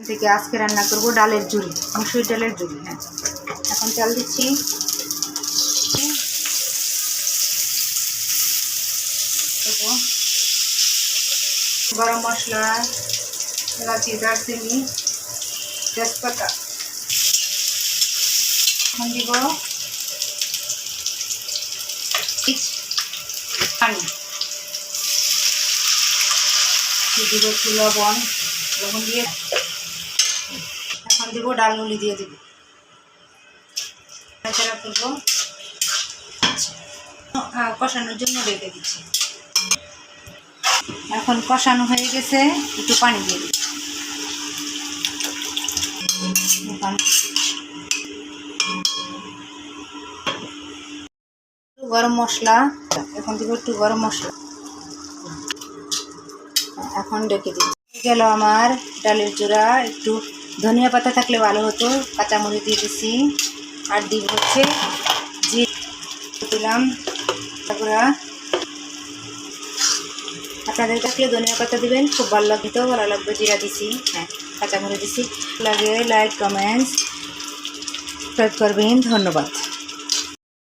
থেকে আজকে রান্না করব ডালের ঝুড়ি মুসুর ডালের ঝুড়ি হ্যাঁ। এখন চাল দিচ্ছি। গরম মশলা, এলাচি, দারচিনি, তেজপাতা। এখন দিব পানি। দিব একটু লবণ লবণ দিয়ে এখন দিব ডালমুলি দিয়ে দিব। নাড়াচাড়া করব। কষানোর জন্য রেখে দিচ্ছি। এখন কষানো হয়ে গেছে, একটু পানি দিয়ে দিচ্ছি। গরম মশলা, এখন দিব একটু গরম মশলা। এখন ডেকে হয়ে গেল আমার ডালের জোড়া। একটু ধনিয়া পাতা থাকলে ভালো হতো। কাঁচামরিচ দিয়ে দিছি। আর দিব হচ্ছে জি দিলাম তারপরে আপনাদের থাকলে ধনিয়া পাতা দিবেন, খুব ভালো লাগবে তো। ভালো লাগবে জিরা দিছি। হ্যাঁ কাঁচামরিচ দিছি। লাগে লাইক কমেন্টস সাবস্ক্রাইব করবেন। ধন্যবাদ।